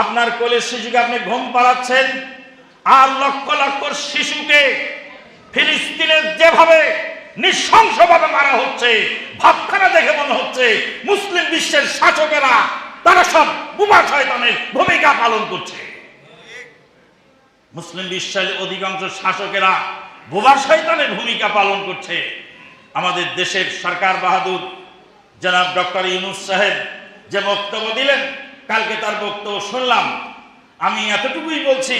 আপনার কোলের শিশুকে আপনি ঘুম পাড়াচ্ছেন, আর লক্ষ লক্ষ শিশুকে ফিলিস্তিনের যেভাবে নৃশংসভাবে মারা হচ্ছে, ভাবখানা দেখে মনে হচ্ছে মুসলিম বিশ্বের শাসকেরা, তারা সব বুবা শয়তানের ভূমিকা পালন করছে। মুসলিম বিশ্বের অধিকাংশ শাসকেরা বোবা শয়তানের ভূমিকা পালন করছে। আমাদের দেশের সরকার বাহাদুর, জনাব ডক্টর ইউনুস সাহেব যে বক্তব্য দিলেন কালকে তার বক্তব্য শুনলাম। আমি এতটুকুই বলছি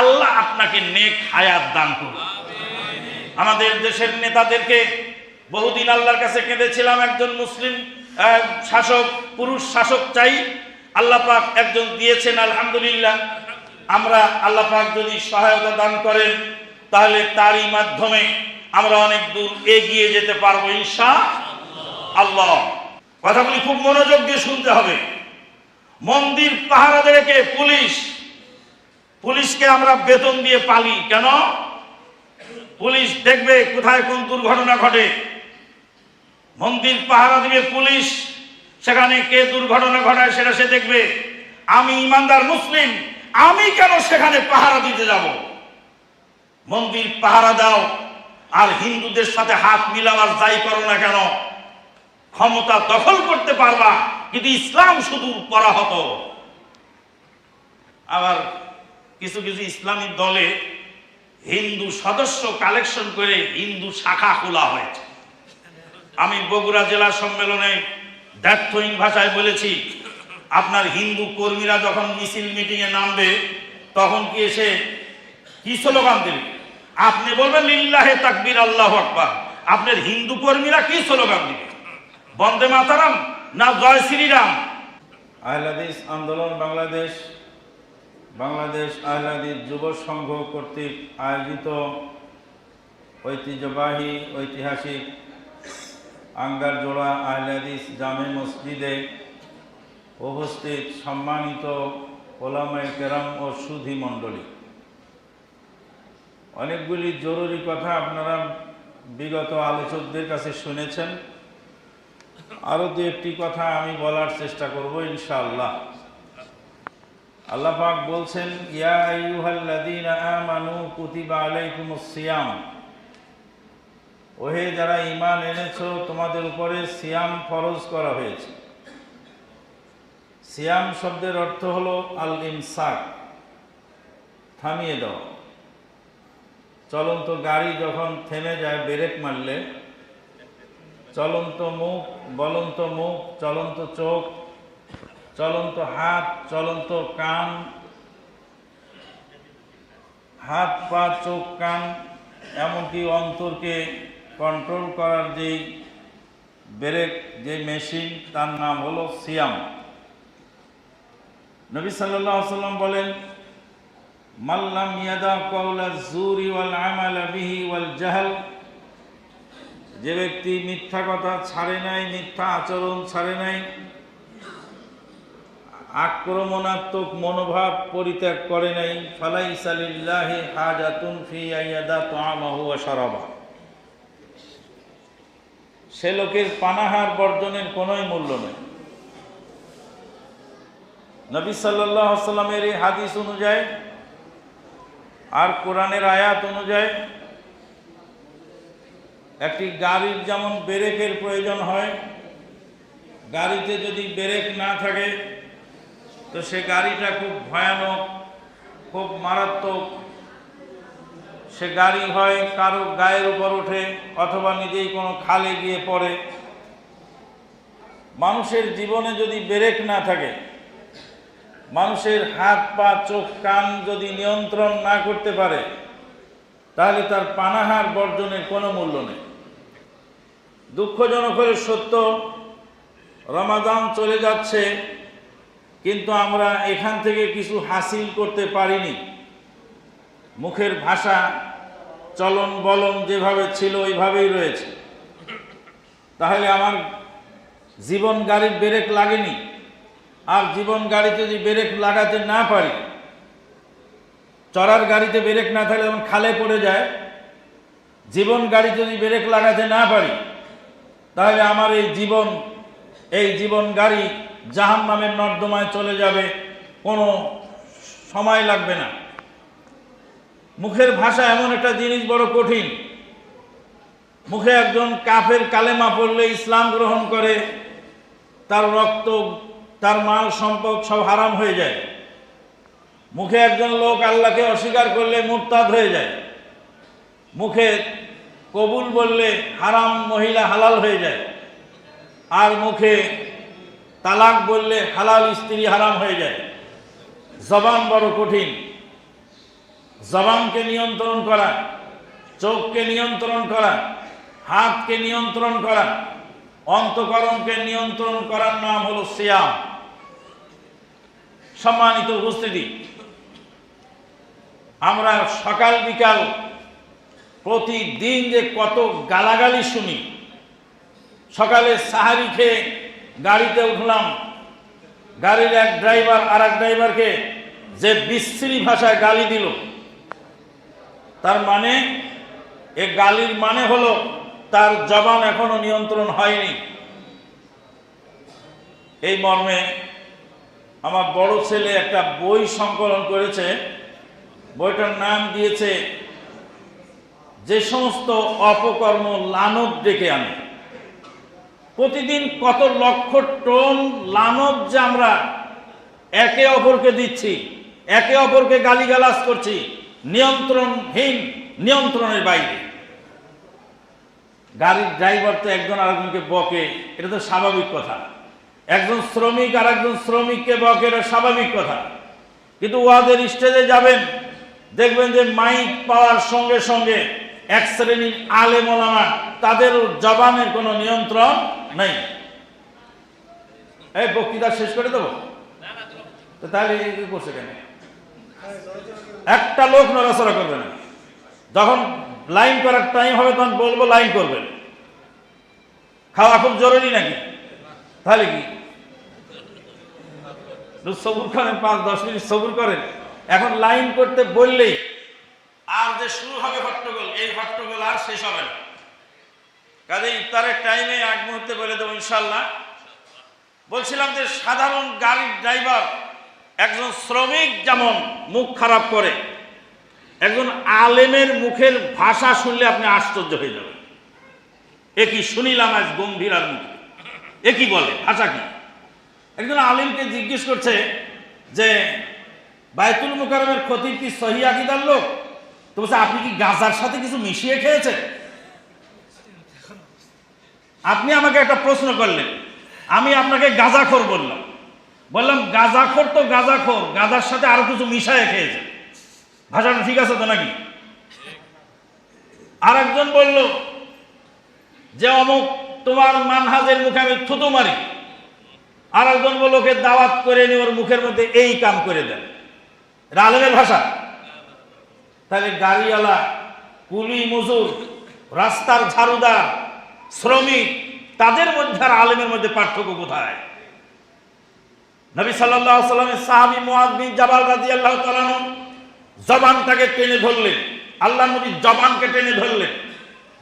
আল্লাহ আপনাকে নেক হায়াত দান করুন। আমাদের দেশের নেতাদেরকে বহুদিন আল্লাহর কাছে কেঁদেছিলাম একজন মুসলিম শাসক পুরুষ শাসক চাই। আল্লাহ পাক একজন দিয়েছেন আলহামদুলিল্লাহ। আমরা আল্লাহ পাক যদি সহায়তা দান করেন তাহলে তারই মাধ্যমে আমরা অনেক দূর এগিয়ে যেতে পারব ইনশা আল্লাহ। কথাগুলি খুব মনোযোগ দিয়ে শুনতে হবে। মন্দির পাহারাদেরকে পুলিশ, পুলিশকে আমরা বেতন দিয়ে পালি। কেন? পুলিশ দেখবে কোথায় কোন দুর্ঘটনা ঘটে। মন্দির পাহারা দিবে পুলিশ, সেখানে কে দুর্ঘটনা ঘটায় সেটা সে দেখবে। আমি ইমানদার মুসলিম, আমি কেন সেখানে পাহারা দিতে যাব? মন্দির পাহারা দাও, আর হিন্দুদের সাথে হাত মিলাবার যাই করো না কেন? ক্ষমতা দখল করতে পারবা। কিন্তু ইসলাম শুধু পরাহত আবার কিছু কিছু ইসলামী দলে হিন্দু সদস্য কালেকশন করে হিন্দু শাখা খোলা হয়েছে। আমি বগুড়া জেলা সম্মেলনে দ্ব্যর্থহীন ভাষায় বলেছি, আপনার হিন্দু কর্মীরা যখন মিছিল মিটিংয়ে নামবে, তখন কি এসে কি স্লোগান দেবে? আপনি বলবেন, লিল্লাহে তাকবীর, আল্লাহ আকবার। আপনার হিন্দু কর্মীরা কি স্লোগান দিবে? বন্দে মাতারাম। না জয় শ্রীরাম। আহলাদিস আন্দোলন বাংলাদেশ বাংলাদেশ আহলাদিস যুব সংঘ কর্তৃক আয়োজিত ঐতিহ্যবাহী, ঐতিহাসিক আঙ্গার জোড়া আহলাদিস জামে মসজিদে উপস্থিত সম্মানিত ওলামায় কেরাম ও সুধি মণ্ডলী। অনেকগুলি জরুরি কথা আপনারা বিগত আলোচকদের কাছে শুনেছেন। আরও দু একটি কথা আমি বলার চেষ্টা করব, ইনশাআল্লাহ। আল্লাহ পাক বলছেন, ইয়া আইয়ুহাল্লাযীনা আমানু কুতিবা আলাইকুমুস সিয়াম। ওহে যারা ঈমান এনেছো, তোমাদের উপরে সিয়াম ফরজ করা হয়েছে। সিয়াম শব্দের অর্থ হলো আল ইমসাক থামিয়ে দাও চলন্ত গাড়ি যখন থেমে যায়, ব্রেক মারলে চলন্ত মুখ, বলন্ত মুখ, চলন্ত চোখ, চলন্ত হাত, চলন্ত কান, হাত, পা, চোখ, কান, এমনকি অন্তরকে কন্ট্রোল করার যেই ব্রেক, যে মেশিন, তার নাম হলো সিয়াম। নবী আলাইহি সাল্লাম বলেন মাল্লাম ইয়াদা কওলা জুরি ওয়াল আমালা বিহি ওয়াল জাহল। যে ব্যক্তি মিথ্যা কথা ছাড়ে নাই, মিথ্যা আচরণ ছাড়ে নাই, আক্রমণাত্মক মনোভাব পরিত্যাগ করে নাই ফালাই সালিল্লাহি হাজাতুন ফি আইয়াদা তুআমাহু ওয়া শারাবা। সে লোকের পানাহার বর্জনের কোনোই মূল্য নেই। নবী সাল্লাল্লাহু সাল্লামের এই হাদিস অনুযায়ী আর কোরআনের আয়াত অনুযায়ী একটি গাড়ির যেমন ব্রেকের প্রয়োজন হয়, গাড়িতে যদি ব্রেক না থাকে, তো সে গাড়িটা খুব ভয়ানক, খুব মারাত্মক। সে গাড়ি হয় কারও গায়ের উপর ওঠে অথবা নিজেই কোনো খালে গিয়ে পড়ে। মানুষের জীবনে যদি ব্রেক না থাকে, মানুষের হাত, পা, চোখ, কান যদি নিয়ন্ত্রণ না করতে পারে, তাহলে তার পানাহার বর্জনের কোনো মূল্য নেই। দুঃখজনক হলে সত্য, রমাদান চলে যাচ্ছে, কিন্তু আমরা এখান থেকে কিছু হাসিল করতে পারিনি। মুখের ভাষা, চলন বলন যেভাবে ছিল ওইভাবেই রয়েছে। তাহলে আমার জীবন গাড়ির ব্রেক লাগেনি? আর জীবন গাড়িতে যদি ব্রেক লাগাতে না পারি, চড়ার গাড়িতে ব্রেক না থাকলে যেমন খালে পড়ে যায়। জীবন গাড়ি যদি ব্রেক লাগাতে না পারি তাহলে আমার এই জীবন এই জীবন গাড়ি জাহান নামের নর্দমায় চলে যাবে, কোনো সময় লাগবে না। মুখের ভাষা এমন একটা জিনিস বড় কঠিন। মুখে একজন কাফের কালেমা পড়লে ইসলাম গ্রহণ করে, তার রক্ত, তার মাল, সম্পদ সব হারাম হয়ে যায়। মুখে একজন লোক আল্লাহকে অস্বীকার করলে মুরতাদ হয়ে যায়। মুখে কবুল বললে হারাম মহিলা হালাল হয়ে যায়। আর মুখে তালাক বললে হালাল স্ত্রী হারাম হয়ে যায়। জবান বড় কঠিন। জবানকে নিয়ন্ত্রণ করা, চোখকে নিয়ন্ত্রণ করা, হাতকে নিয়ন্ত্রণ করা, অন্তকরণকে নিয়ন্ত্রণ করার নাম হলো সিয়াম। সম্মানিত উপস্থিতি, আমরা সকাল বিকাল প্রতিদিন যে কত গালাগালি শুনি। সকালে সাহারি খেয়ে গাড়িতে উঠলাম। গাড়ির এক ড্রাইভার আর এক ড্রাইভারকে যে বিশ্রী ভাষায় গালি দিল। তার মানে এ গালির মানে হলো তার জবান এখনও নিয়ন্ত্রণ হয়নি। এই মর্মে আমার বড় ছেলে একটা বই সংকলন করেছে। বইটার নাম দিয়েছে যে সমস্ত অপকর্ম লানব ডেকে আনে। প্রতিদিন কত লক্ষ টন লানব যে আমরা একে অপরকে দিচ্ছি, একে অপরকে গালিগালাজ করছি, নিয়ন্ত্রণহীন নিয়ন্ত্রণের বাইরে। গাড়ির ড্রাইভার তো একজন আরেকজনকে বকে, এটা তো স্বাভাবিক কথা। একজন শ্রমিক আর একজন শ্রমিককে বকে, এটা স্বাভাবিক কথা। কিন্তু ওয়াদের স্টেজে যাবেন, দেখবেন যে মাইক পাওয়ার সঙ্গে সঙ্গে এক শ্রেণির আলে মোলামা তাদের জবানের কোনো নিয়ন্ত্রণ নেই। এই বক্তৃতা শেষ করে দেবো? তাহলে করছে কেন? একটা লোক নড়াচড়া করবে না। যখন লাইন করার টাইম হবে, তখন বলব লাইন করবেন। খাওয়া খুব জরুরি নাকি? তাহলে কি? সবুর করেন, পাঁচ দশ মিনিট সবুর করেন। এখন লাইন করতে বললেই আর যে শুরু হবে হট্টগোল এই হট্টগোল আর শেষ হবে না। কাজে ইফতারের টাইমে এক মুহূর্তে বলে দেবো ইনশাল্লাহ বলছিলাম যে সাধারণ গাড়ির ড্রাইভার একজন শ্রমিক যেমন মুখ খারাপ করে, একজন আলেমের মুখের ভাষা শুনলে আপনি আশ্চর্য হয়ে যাবেন। এ কি শুনিলাম আজ গম্ভীরার মুখে? এ কি বলে? ভাষা কি? একজন আলিমকে জিজ্ঞেস করছে যে বায়তুল মুকারমের খতিব কি সহি আকিদার লোক? তো বলছে, আপনি কি গাজার সাথে কিছু মিশিয়ে খেয়েছেন? আপনি আমাকে একটা প্রশ্ন করলেন। আমি আপনাকে গাজাখোর বললাম। বললাম, গাজাখোর তো গাজাখোর, গাজার সাথে আরও কিছু মিশায় খেয়েছে। ভাষাটা ঠিক আছে তো নাকি? আর একজন বলল, যে অমুক তোমার মানহাজের মুখে আমি থুতু মারি। আর একজন বলল দাওয়াত করে নি ওর মুখের মধ্যে এই কাম করে দেন। এটা ভাষা। তাহলে গাড়িওয়ালা, কুলি মজুর, রাস্তার ঝাড়ুদার, শ্রমিক, তাদের মধ্যে আর আলেমের মধ্যে পার্থক্য কোথায়? নবী সাল্লাহ সাল্লামের সাহাবি মুআদ বিন জাবাল রাদিয়াল্লাহু তাআলা জবানটাকে টেনে ধরলেন। আল্লাহ নবী জবানকে টেনে ধরলেন।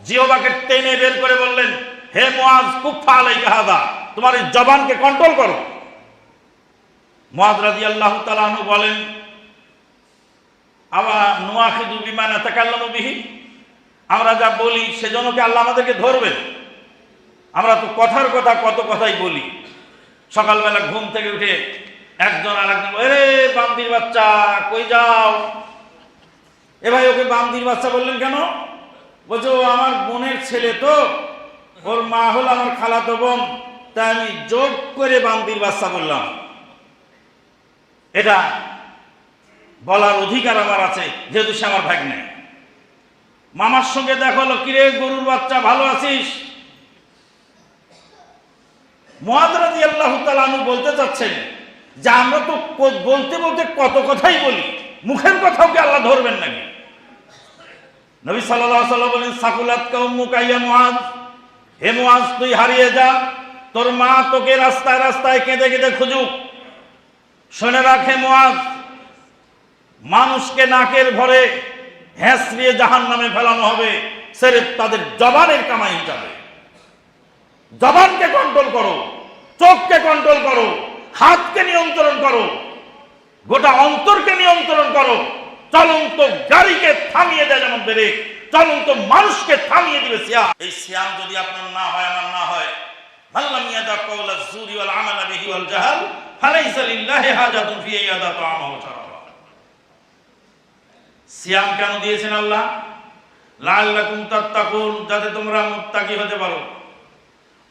জিহবাকে টেনে বের করে বললেন, হে মুআজ কুফা আলাইকা হাদা, তোমার এই জবানকে কন্ট্রোল করো। মুআদ রাদিয়াল্লাহু তাআলা আনহু বলেন আবার নোয়াখিদু বিমানা তাকাল্লামু বিহি। আমরা যা বলি সেজন্য কি আল্লাহ আমাদেরকে ধরবেন। আমরা তো কথার কথা, কত কথাই বলি। সকালবেলা ঘুম থেকে উঠে একজন আর একজন এরে বান্দির বাচ্চা, কই যাও? এ ভাই, ওকে বান্দির বাচ্চা বললেন কেন? বলছে, ও আমার বোনের ছেলে তো। ওর মা হল আমার খালাতো বোন। তাই আমি যোগ করে বান্দির বাচ্চা বললাম। এটা বলার অধিকার আমার আছে, যেহেতু সে আমার ভাগ নেই মামার সঙ্গে দেখা হলো, কিরে গরুর বাচ্চা, ভালো আছিস? মহাদরাদি আল্লাহ তালু বলতে চাচ্ছেন যে, আমরা তো বলতে বলতে কত কথাই বলি, মুখের কথাও কি আল্লাহ ধরবেন নাকি? নবী সাল্লাহ সাল্লাহ বলেন, সাকুলাত কাইয়া মহাজ হে মহাজ তুই হারিয়ে যা, তোর মা তোকে রাস্তায় রাস্তায় কেঁদে কেঁদে খুঁজুক। শুনে রাখে মহাজ মানুষকে নাকের ভরে হ্যাঁসড়িয়ে জাহান নামে ফেলানো হবে, সেরেফ তাদের জবানের কামাই হিসাবে। জবানকে কন্ট্রোল করো, চোখকে কন্ট্রোল করো, হাতকে নিয়ন্ত্রণ করো, গোটা অন্তরকে নিয়ন্ত্রণ করো। চলন্ত গাড়িকে থামিয়ে দেয় যেমন ব্রেক, চলন্ত মানুষকে থামিয়ে দিবে সিয়াম। এই সিয়াম যদি আপনার না হয়, আমার না হয়। মাল্লাম ইয়াদা কওলা যুরি ওয়াল আমালা বিহি ওয়াল জাহাল, ফালাইসা লিল্লাহি হাজাতুন ফি ইয়াদা শারাবা সিয়াম কেন দিয়েছেন আল্লাহ? লাআল্লাকুম তাত্তাকুন, যাতে তোমরা মুত্তাকি হতে পারো।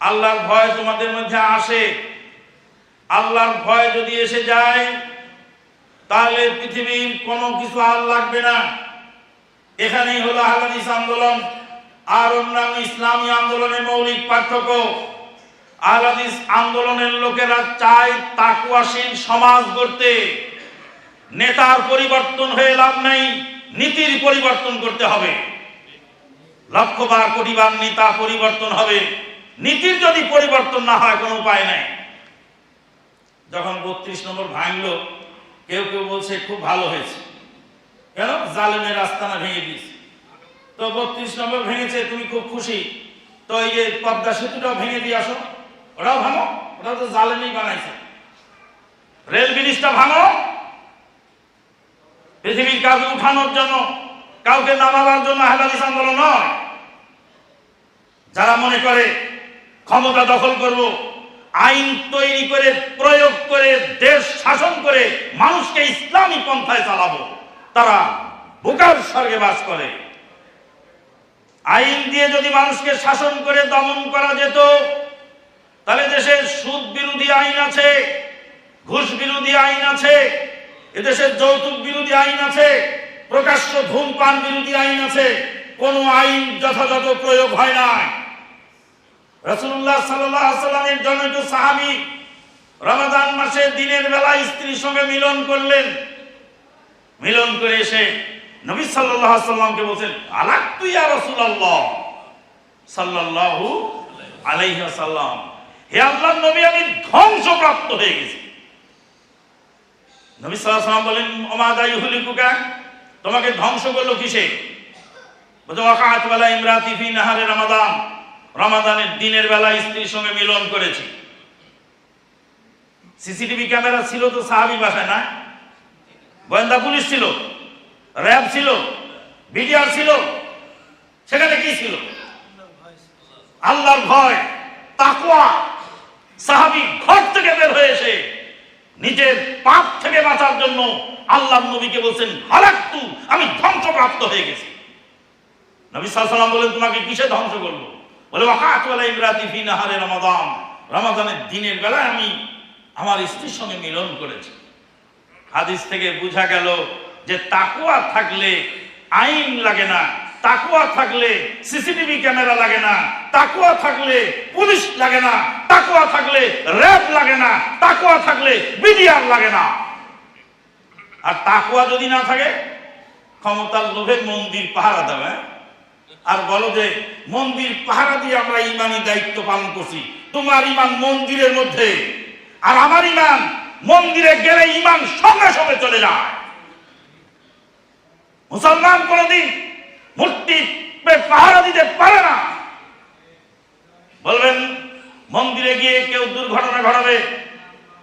আল্লাহর ভয় তোমাদের মধ্যে আসে। আল্লাহর ভয় যদি এসে যায়, তাহলে পৃথিবীর কোনো কিছু আর লাগবে না। এখানেই হলো হালাদিস আন্দোলন, আর অন্যান্য ইসলামী আন্দোলনের মৌলিক পার্থক্য। আহলাদিস আন্দোলনের লোকেরা চায় তাকুয়াশীল সমাজ গড়তে। নেতার পরিবর্তন হয়ে লাভ নেই, নীতির পরিবর্তন করতে হবে। লক্ষবার কোটিবার নেতা পরিবর্তন হবে, নীতির যদি পরিবর্তন না হয়, কোনো উপায় নাই। যখন বত্রিশ নম্বর ভাঙলো, কেউ কেউ বলছে, খুব ভালো হয়েছে। কেন? জালেমের আস্তানা ভেঙে দিয়েছে। তো বত্রিশ নম্বর ভেঙেছে, তুমি খুব খুশি। তো এই যে পদ্মা সেতুটাও ভেঙে দিয়ে আসো। ওটাও ভাঙো, ওটাও তো জালেমই বানাইছে। রেল ব্রিজটা ভাঙো পৃথিবীর কাউকে উঠানোর জন্য, কাউকে নামাবার জন্য হেলাদিস আন্দোলন নয়। যারা মনে করে ক্ষমতা দখল করব, আইন তৈরি করে, প্রয়োগ করে, দেশ শাসন করে, মানুষকে ইসলামী পন্থায় চালাবো, তারা বোকার স্বর্গে বাস করে। আইন দিয়ে যদি মানুষকে শাসন করে দমন করা যেত, তাহলে দেশের সুদ বিরোধী আইন আছে, ঘুষ বিরোধী আইন আছে এদেশের যৌতুক বিরোধী আইন আছে, প্রকাশ্য ধূমপান বিরোধী আইন আছে, কোন আইন যথাযথ প্রয়োগ হয় না রসুল্লাহ সাল্লামের জনৈক সাহাবি রমাদান মাসে দিনের বেলা স্ত্রীর সঙ্গে মিলন করলেন। মিলন করে এসে নবী সাল্লাহ সাল্লামকে বলছেন, আলাক তুই আর রসুল্লাহ সাল্লাহু আলাইহি সাল্লাম। হে আল্লাহ নবী, আমি ধ্বংসপ্রাপ্ত হয়ে গেছি। নবী সাল্লাম বলেন অমাদাই হুলিকুকা তোমাকে ধ্বংস করল কিসে? বলছে ওয়াকাত বেলা ইমরাতি ফি নাহারে রমাদান। রমাদানের দিনের বেলা স্ত্রীর সঙ্গে মিলন করেছি। সিসিটিভি ক্যামেরা ছিল তো সাহাবি বাসায়, না? গোয়েন্দা পুলিশ ছিল, র্যাব ছিল, বিডিআর ছিল। সেখানে কি ছিল? আল্লাহর ভয়, তাকওয়া। সাহাবি ঘর থেকে বের হয়ে এসে নিজের পাপ থেকে বাঁচার জন্য আল্লাহ নবীকে বলছেন, হালাক্তু, আমি ধ্বংসপ্রাপ্ত হয়ে গেছি। নবী সাল্লাম বলেন, তোমাকে কিসে ধ্বংস করব? বলে, ওয়াকাত ওয়ালা ইমরাতি ফি নাহারে রমাদান। রমাদানের দিনের বেলায় আমি আমার স্ত্রীর সঙ্গে মিলন করেছি। হাদিস থেকে বোঝা গেল যে তাকুয়া থাকলে আইন লাগে না। তাকুয়া থাকলে সিসিটিভি ক্যামেরা লাগে না, তাকুয়া থাকলে পুলিশ লাগে না, তাকুয়া থাকলে র্যাব লাগে না, তাকুয়া থাকলে বিডিআর লাগে না। আর তাকুয়া যদি না থাকে, ক্ষমতার লোভে মন্দির পাহারা দেবে হ্যাঁ? আর বলো যে, মন্দির পাহারা দিয়ে আমরা ইমানি দায়িত্ব পালন করছি। তোমার ইমান মন্দিরের মধ্যে, আর আমার ইমান মন্দিরে গেলে ইমান সঙ্গে সঙ্গে চলে যায়। মুসলমান কোনদিন মূর্তি পাহারা দিতে পারে না। বলবেন, মন্দিরে গিয়ে কেউ দুর্ঘটনা ঘটাবে,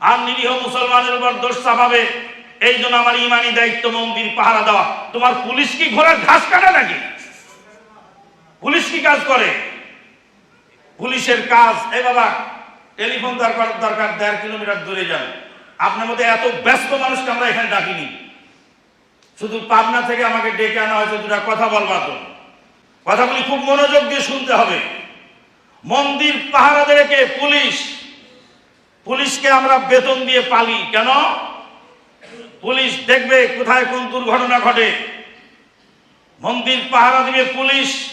আর নিরীহ মুসলমানের উপর দোষ চাপাবে, এই জন্য আমার ইমানি দায়িত্ব মন্দির পাহারা দেওয়া। তোমার পুলিশ কি ঘোড়ার ঘাস কাটে নাকি? পুলিশ কি কাজ করে? পুলিশের কাজ, এ বাবা, টেলিফোন দরকার দরকার, দেড় কিলোমিটার দূরে যান। আপনার মধ্যে এত ব্যস্ত মানুষকে আমরা এখানে ডাকিনি। শুধু পাবনা থেকে আমাকে ডেকে আনা হয়েছে, দুটা কথা বলবার তো। কথাগুলি খুব মনোযোগ দিয়ে শুনতে হবে। মন্দির পাহারা রেখে পুলিশ। পুলিশকে আমরা বেতন দিয়ে পালি। কেন? পুলিশ দেখবে কোথায় কোন দুর্ঘটনা ঘটে। মন্দির পাহারা দিবে পুলিশ।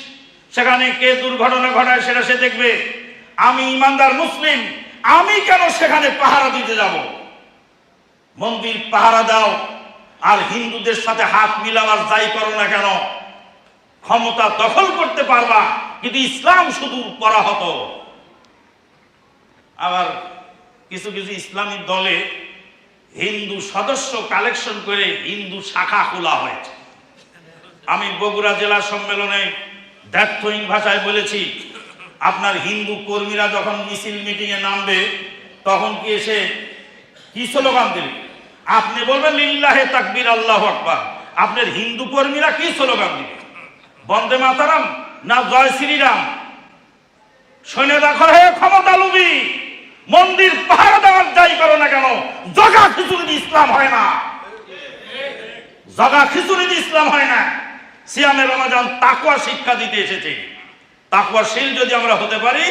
সেখানে কে দুর্ঘটনা ঘটায় সেটা সে দেখবে। আমি ইমানদার মুসলিম, আমি কেন সেখানে পাহারা দিতে যাব? মন্দির পাহারা দাও। আর হিন্দুদের সাথে হাত মিলাবার যাই করো না কেন? ক্ষমতা দখল করতে পারবা, কিন্তু ইসলাম শুধু পরাহত আবার কিছু কিছু ইসলামী দলে হিন্দু সদস্য কালেকশন করে হিন্দু শাখা খোলা হয়েছে। আমি বগুড়া জেলা সম্মেলনে ব্যর্থহীন ভাষায় বলেছি, আপনার হিন্দু কর্মীরা যখন মিছিল মিটিং এ নামবে, তখন কি এসে কি স্লোগান দেবে? আপনি বলবেন, লিল্লাহে তাকবীর, আল্লাহ আকবার। আপনার হিন্দু কর্মীরা কি স্লোগান দিবে? বন্দে মাতারাম না জয় শ্রীরাম? সৈন্য দেখো হে ক্ষমতা লুবি মন্দির পাহাড় দেওয়ার যাই করো না কেন? জগা খিচুড়ি ইসলাম হয় না। জগা খিচুড়ি ইসলাম হয় না। সিয়ামে রমাজান তাকুয়া শিক্ষা দিতে এসেছে। তাকুয়া শীল যদি আমরা হতে পারি,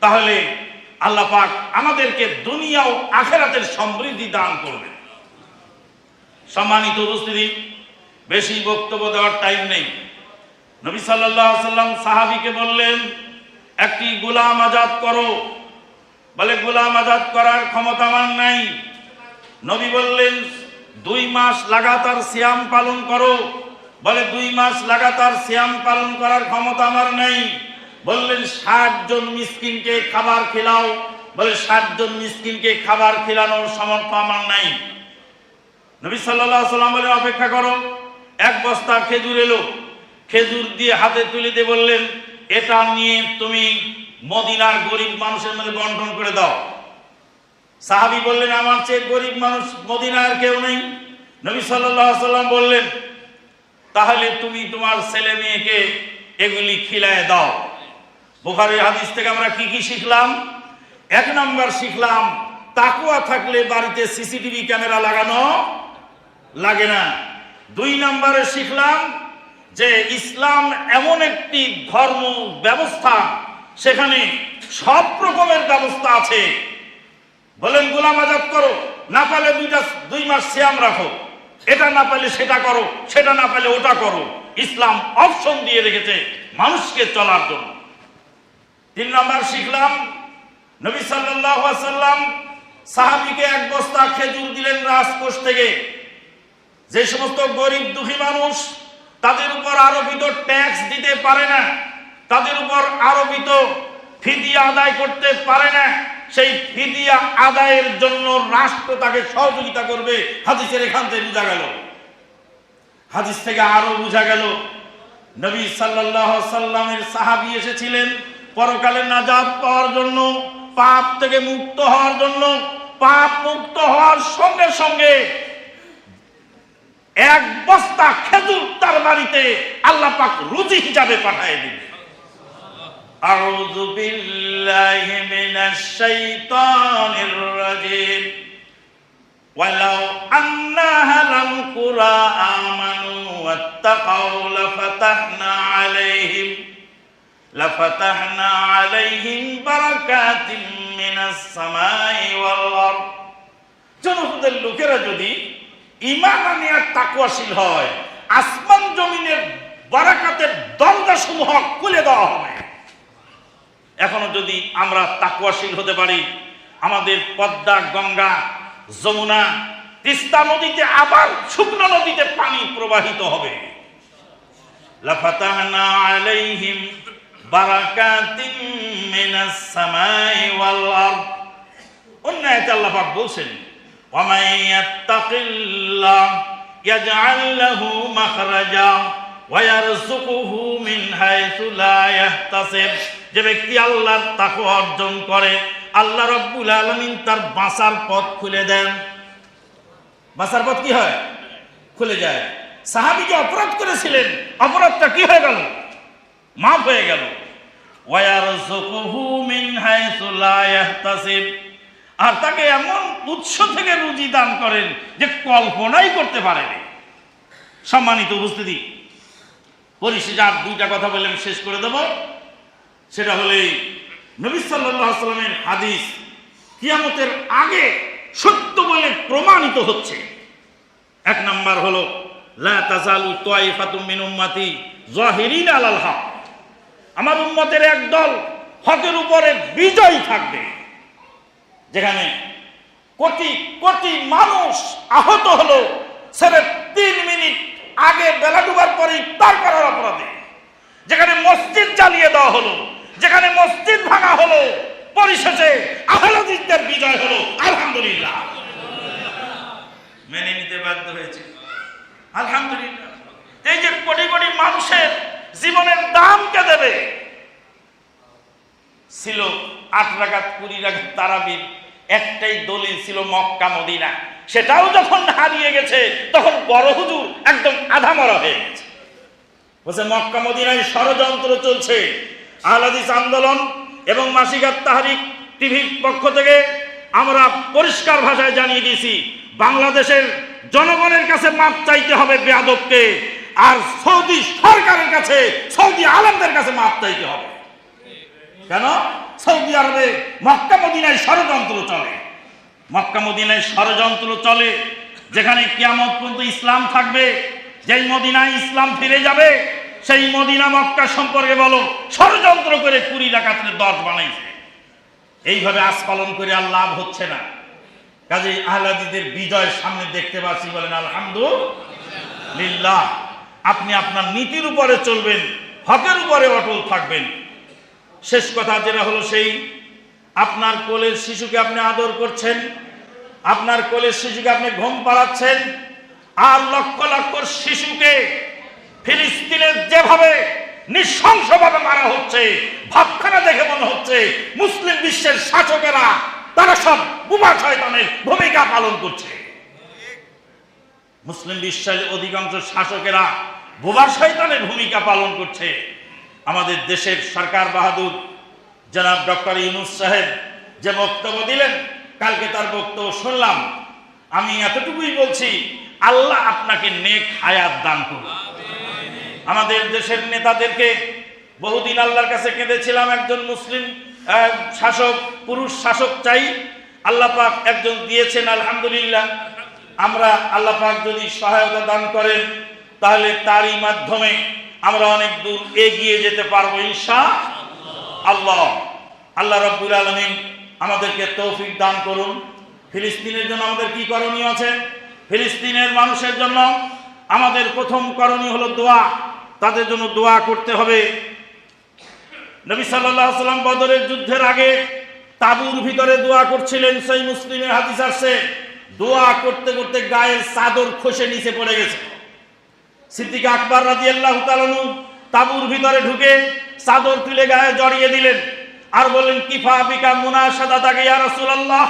তাহলে আল্লাহ পাক আমাদেরকে দুনিয়া ও আখেরাতের সমৃদ্ধি দান করবে সম্মানিত উপস্থিতি, বেশি বক্তব্য দেওয়ার টাইম নেই। নবী আলাইহি সাল্লাম সাহাবিকে বললেন, একটি গোলাম আজাদ করো। বলে, গোলাম আজাদ করার ক্ষমতা আমার নাই। নবী বললেন, দুই মাস লাগাতার সিয়াম পালন করো। বলে, দুই মাস লাগাতার সিয়াম পালন করার ক্ষমতা আমার নেই। বললেন, ষাট জন মিসকিনকে খাবার খেলাও। বলে, ষাট জন মিসকিনকে খাবার খেলানোর সমর্থ আমার নাই। নবী আলাইহি সাল্লাম বলে, অপেক্ষা করো, এক বস্তা খেজুর এলো। খেজুর দিয়ে হাতে তুলে দিয়ে বললেন, এটা নিয়ে তুমি মদিনার গরিব মানুষের মধ্যে বন্টন করে দাও। সাহাবি বললেন, আমার চেয়ে গরিব মানুষ মদিনার কেউ নেই। নবী আলাইহি সাল্লাম বললেন, তাহলে তুমি তোমার ছেলে মেয়েকে এগুলি খিলায় দাও। বুখারীর হাদিস থেকে আমরা কি কি শিখলাম? এক নম্বর শিখলাম তাকুয়া থাকলে বাড়িতে সিসিটিভি ক্যামেরা লাগানো। লাগে না। দুই নম্বরে শিখলাম যে ইসলাম এমন একটি ধর্ম ব্যবস্থা, সেখানে সব রকমের ব্যবস্থা আছে। বলেন, গোলাম আজাদ করো, না পালে দুইটা, দুই মাস শ্যাম রাখো। এটা না পালে সেটা করো, সেটা না পালে ওটা করো। ইসলাম অপশন দিয়ে রেখেছে মানুষকে চলার জন্য। তিন নম্বর শিখলাম, নবী সাল্লাম সাহাবীকে এক বস্তা খেজুর দিলেন রাজকোষ থেকে। যে সমস্ত গরিব দুঃখী মানুষ তাদের উপর আরোপিত ট্যাক্স দিতে পারে না, তাদের উপর আরোপিত ফিদিয়া আদায় করতে পারে না, সেই ফিদিয়া আদায়ের জন্য রাষ্ট্র তাকে সহযোগিতা করবে। হাদিসের এখান থেকে বোঝা গেল। হাদিস থেকে আরও বোঝা গেল। নবী সাল্লাল্লাহু সাল্লামের সাহাবী এসেছিলেন পরকালে নাজাত পাওয়ার জন্য, পাপ থেকে মুক্ত হওয়ার জন্য। পাপ মুক্ত হওয়ার সঙ্গে সঙ্গে এক বস্তা খেজুর তার বাড়িতে আল্লাহ পাক রুজি হিসাবে পাঠিয়ে দিবে আউযু বিল্লাহি মিনাশ শাইতানির রাজিম ولو أن أهل القرى آمنوا واتقوا لفتحنا عليهم لفتحنا عليهم بركات من السماء والأرض জনপদের লোকেরা যদি ইমান আনে আর তাকুয়াশীল হয়। আসমান জমিনের বারাকাতের দরজা সমূহ খুলে দেওয়া হবে। এখনও যদি আমরা তাকুয়াশীল হতে পারি, আমাদের পদ্মা, গঙ্গা, যমুনা, তিস্তা নদীতে আবার শুকনো নদীতে পানি প্রবাহিত হবে। লাফাতাহনা আলাইহিম সামাই অন্য আল্লাহ বলছেন ومن يتق الله يجعل له مخرجا ويرزقه من حيث لا يحتسب যে ব্যক্তি আল্লাহর তাকওয়া অর্জন করে আল্লাহ রব্বুল আলামিন তার বাঁচার পথ খুলে দেন বাঁচার পথ কি হয় খুলে যায় সাহাবী যে অপরাধ করেছিলেন অপরাধটা কি হয়ে গেল মাফ হয়ে গেল ওয়ারযুকুহু মিন হাইসু লা ইয়াহতাসিব আর তাকে এমন উৎস থেকে রুজি দান করেন যে কল্পনাই করতে পারেনি। সম্মানিত উপস্থিতি, পরিশেষে আর দুইটা কথা বলে আমি শেষ করে দেব। সেটা হলে নবী সাল্লামের হাদিস কিয়ামতের আগে সত্য বলে প্রমাণিত হচ্ছে। এক নাম্বার হলো আমার উম্মতের এক দল হকের উপরে বিজয় থাকবে। যেখানে কোটি কোটি মানুষ আহত হলো সেটা তিন মিনিট আগে বেলা ডুবার পরে ইফতার করার অপরাধে। যেখানে মসজিদ জ্বালিয়ে দেওয়া হলো, যেখানে মসজিদ ভাঙা হলো, পরিশেষে আহলাদিসদের বিজয় হলো। আলহামদুলিল্লাহ। মেনে নিতে বাধ্য হয়েছে। আলহামদুলিল্লাহ। এই যে কোটি কোটি মানুষের জীবনের দাম কে দেবে? ছিল আট রাগাত কুড়ি রাগাত তারাবির। একটাই দলিল ছিল মক্কা, মদিনা। সেটাও যখন হারিয়ে গেছে, তখন বড় হুজুর একদম আধা মরা হয়ে গেছে। বলছে, মক্কা, মদিনায় ষড়যন্ত্র চলছে। আহলাদিস আন্দোলন এবং মাসিকাত তাহারিক টিভির পক্ষ থেকে আমরা পরিষ্কার ভাষায় জানিয়ে দিয়েছি, বাংলাদেশের জনগণের কাছে মাপ চাইতে হবে বেয়াদবকে, আর সৌদি সরকারের কাছে, সৌদি আলমদের কাছে মাপ চাইতে হবে। কেন? সৌদি আরবে মক্কা মদিনায় ষড়যন্ত্র চলে। মক্কা মদিনায় ষড়যন্ত্র চলে, যেখানে কিয়ামত পর্যন্ত ইসলাম থাকবে, যেই মদিনায় ইসলাম ফিরে যাবে, সেই মদিনা মক্কা সম্পর্কে বলো, ষড়যন্ত্র করে কুড়ি ডাকাতের দশ বানাইছে। এইভাবে আস পালন করে আর লাভ হচ্ছে না। কাজে আহলাদিদের বিজয় সামনে দেখতে পাচ্ছি, বলেন, আলহামদুলিল্লাহ, আপনি আপনার নীতির উপরে চলবেন, হকের উপরে অটল থাকবেন। শেষ কথা যেটা হলো সেই, আপনার কোলের শিশুকে আপনি আদর করছেন, আপনার কোলের শিশুকে আপনি ঘুম পাড়াচ্ছেন, আর লক্ষ লক্ষ শিশুকে ফিলিস্তিনের যেভাবে নৃশংসভাবে মারা হচ্ছে, ভাবখানা দেখে মনে হচ্ছে মুসলিম বিশ্বের শাসকেরা, তারা সব বুমা শয়তানের ভূমিকা পালন করছে। মুসলিম বিশ্বের অধিকাংশ শাসকেরা বোবার শয়তানের ভূমিকা পালন করছে। আমাদের দেশের সরকার বাহাদুর, জনাব ডক্টর ইউনুস সাহেব যে বক্তব্য দিলেন, কালকে তার বক্তব্য শুনলাম। আমি এতটুকুই বলছি, আল্লাহ আপনাকে নেক হায়াত দান করুন। আমাদের দেশের নেতাদেরকে বহুদিন আল্লাহর কাছে কেঁদেছিলাম, একজন মুসলিম শাসক, পুরুষ শাসক চাই। আল্লাহ পাক একজন দিয়েছেন, আলহামদুলিল্লাহ। আমরা আল্লাহ পাক যদি সহায়তা দান করেন, তাহলে তারই মাধ্যমে আমরা অনেক দূর এগিয়ে যেতে পারব, ইনশা আল্লাহ। আল্লাহ রব্বুল আলমিন আমাদেরকে তৌফিক দান করুন। ফিলিস্তিনের জন্য আমাদের কি করণীয় আছে? ফিলিস্তিনের মানুষের জন্য আমাদের প্রথম করণীয় হলো দোয়া। তাদের জন্য দোয়া করতে হবে। নবী সাল্লাহ সাল্লাম বদরের যুদ্ধের আগে তাবুর ভিতরে দোয়া করছিলেন, সেই মুসলিমের হাদিস আসছে। দোয়া করতে করতে গায়ের চাদর খসে নিচে পড়ে গেছে। সিদ্দিক আকবর রাজি আল্লাহ তালনু তাবুর ভিতরে ঢুকে চাদর তুলে গায়ে জড়িয়ে দিলেন আর বললেন, কিফা বিকা মুনা সাদা তাকে ইয়া রাসূলুল্লাহ?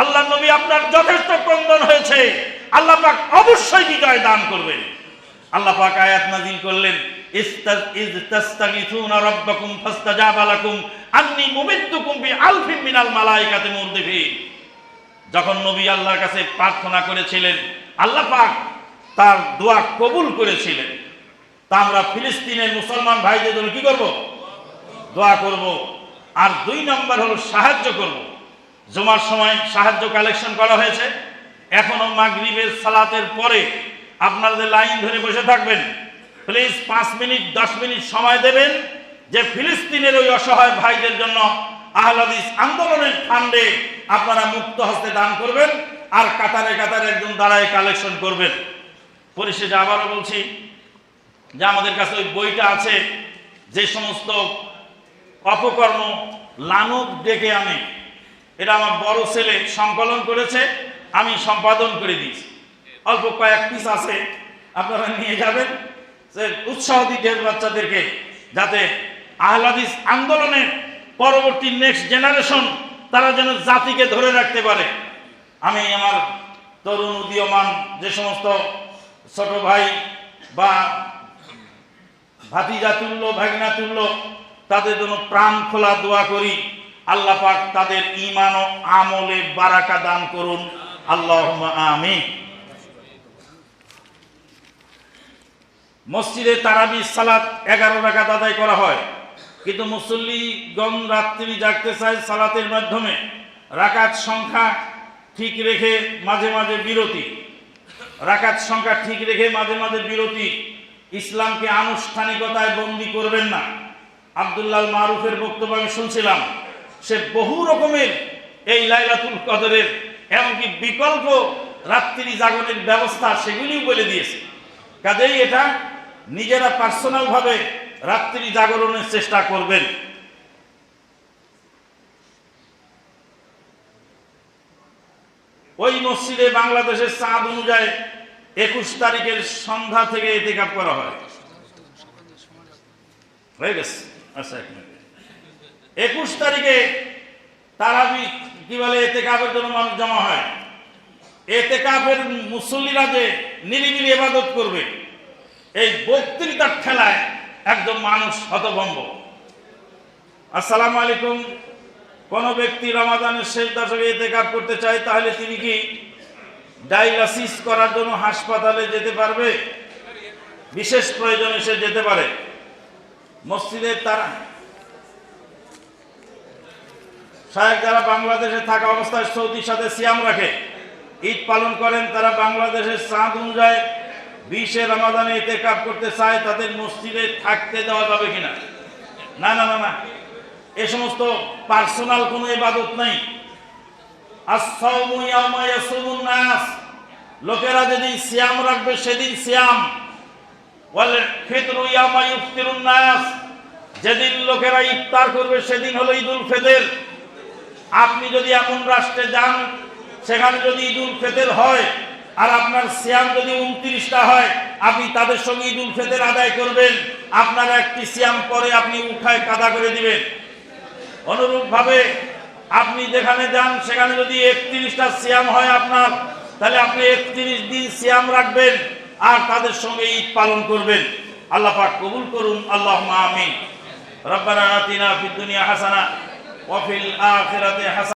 আল্লাহ নবী আপনার যথেষ্ট ক্রন্দন হয়েছে। আল্লাহ পাক অবশ্যই বিজয় দান করবেন। আল্লাহ পাক আয়াত নাযিল করলেন তাস্তাগিথুনা রাব্বাকুম ফাস্তাজাবা লাকুম, আন্নী মুমিদ্দুকুম বিআলফিন মিনাল মালাইকাতি মুরদিফিন। যখন নবী আল্লাহর কাছে প্রার্থনা করেছিলেন, আল্লাহ পাক তার দোয়া কবুল করেছিলেন। তা আমরা ফিলিস্তিনের মুসলমান ভাইদের জন্য কি করব? দোয়া করব। আর দুই নম্বর হলো সাহায্য করব। জমার সময় সাহায্য কালেকশন করা হয়েছে। এখনও মাগরিবের সালাতের পরে আপনাদের লাইন ধরে বসে থাকবেন প্লিজ পাঁচ মিনিট, দশ মিনিট সময় দেবেন যে ফিলিস্তিনের ওই অসহায় ভাইদের জন্য আহলাদিস আন্দোলনের ফান্ডে আপনারা মুক্ত হস্তে দান করবেন আর কাতারে কাতারে একজন দাঁড়ায় কালেকশন করবেন। পরিশেষে আবারও বলছি যে আমাদের কাছে ওই বইটা আছে, যে সমস্ত অপকর্ম লানক ডেকে আনে। এটা আমার বড় ছেলে সংকলন করেছে, আমি সম্পাদন করে দিয়েছি। অল্প কয়েক পিস আছে, আপনারা নিয়ে যাবেন। উৎসাহ দিতে বাচ্চাদেরকে যাতে আহলাদিস আন্দোলনের পরবর্তী নেক্সট জেনারেশন তারা যেন জাতিকে ধরে রাখতে পারে। আমি আমার তরুণ উদীয়মান যে সমস্ত ছোট ভাই বা ভাতিজা তুল্য, ভাগনা তুল্য, তাদের জন্য প্রাণ খোলা দোয়া করি। আল্লাহ পাক তাদের ইমান ও আমলে বারাকা দান করুন। আল্লাহ আমি মসজিদে তারাবি সালাত এগারো রাকাত আদায় করা হয়। কিন্তু মুসল্লিগণ রাত্রি জাগতে চায় সালাতের মাধ্যমে। রাকাত সংখ্যা ঠিক রেখে মাঝে মাঝে বিরতি। রাকাত সংখ্যা ঠিক রেখে মাঝে মাঝে বিরতি। ইসলামকে আনুষ্ঠানিকতায় বন্দি করবেন না। আবদুল্লাহ মারুফের বক্তব্য আমি শুনছিলাম। সে বহু রকমের এই লাইলাতুল কদরের এমনকি বিকল্প রাত্রি জাগরণের ব্যবস্থা সেগুলিও বলে দিয়েছে। কাজেই এটা নিজেরা পার্সোনালভাবে রাত্রি জাগরণের চেষ্টা করবেন। ওই মসজিদে বাংলাদেশের চাঁদ অনুযায়ী একুশ তারিখের সন্ধ্যা থেকে এতেকাপ করা হয়। হয়ে গেছে। আচ্ছা এক মিনিট। একুশ তারিখে তারাবি, কি বলে এতে কাপের জন্য মানুষ জমা হয়। এতে কাপের মুসল্লিরা যে নিরিবিলি ইবাদত করবে, এই বক্তৃতার ঠেলায় একজন মানুষ হতভম্ব। আসসালামু আলাইকুম। কোন ব্যক্তি রমাদানের শেষ দশকে এতে কাপ করতে চায়, তাহলে তিনি কি ডায়ালিসিস করার জন্য হাসপাতালে যেতে পারবে? বিশেষ প্রয়োজনে সে যেতে পারে। মসজিদের তারা সাহেব যারা বাংলাদেশে থাকা অবস্থায় সৌদির সাথে সিয়াম রাখে, ঈদ পালন করেন, তারা বাংলাদেশের চাঁদ অনুযায়ী বিশে রমাদানে এতে কাপ করতে চায়, তাদের মসজিদে থাকতে দেওয়া যাবে কিনা? না না না না। এ সমস্ত পার্সোনাল কোনো ইবাদত নাই। নাস লোকেরা যেদিন সিয়াম রাখবে, সেদিন সিয়াম। নাস যেদিন লোকেরা ইফতার করবে, সেদিন হলো ঈদুল ফিতর। আপনি যদি এমন রাষ্ট্রে যান, সেখানে যদি ঈদুল ফিতর হয়, আর আপনার সিয়াম যদি উনত্রিশটা হয়, আপনি তাদের সঙ্গে ঈদুল ফিতর আদায় করবেন। আপনার একটি সিয়াম পরে আপনি উঠায় কাদা করে দিবেন। অনুরূপভাবে আপনি যেখানে যান, সেখানে যদি একত্রিশটা সিয়াম হয় আপনার, তাহলে আপনি একত্রিশ দিন সিয়াম রাখবেন আর তাদের সঙ্গে ঈদ পালন করবেন। আল্লাহ পাক কবুল করুন আল্লাহ আমিন। রব্বানা আতিনা ফিদ দুনিয়া হাসানা, ওয়া ফিল আখিরাতি হাসানা।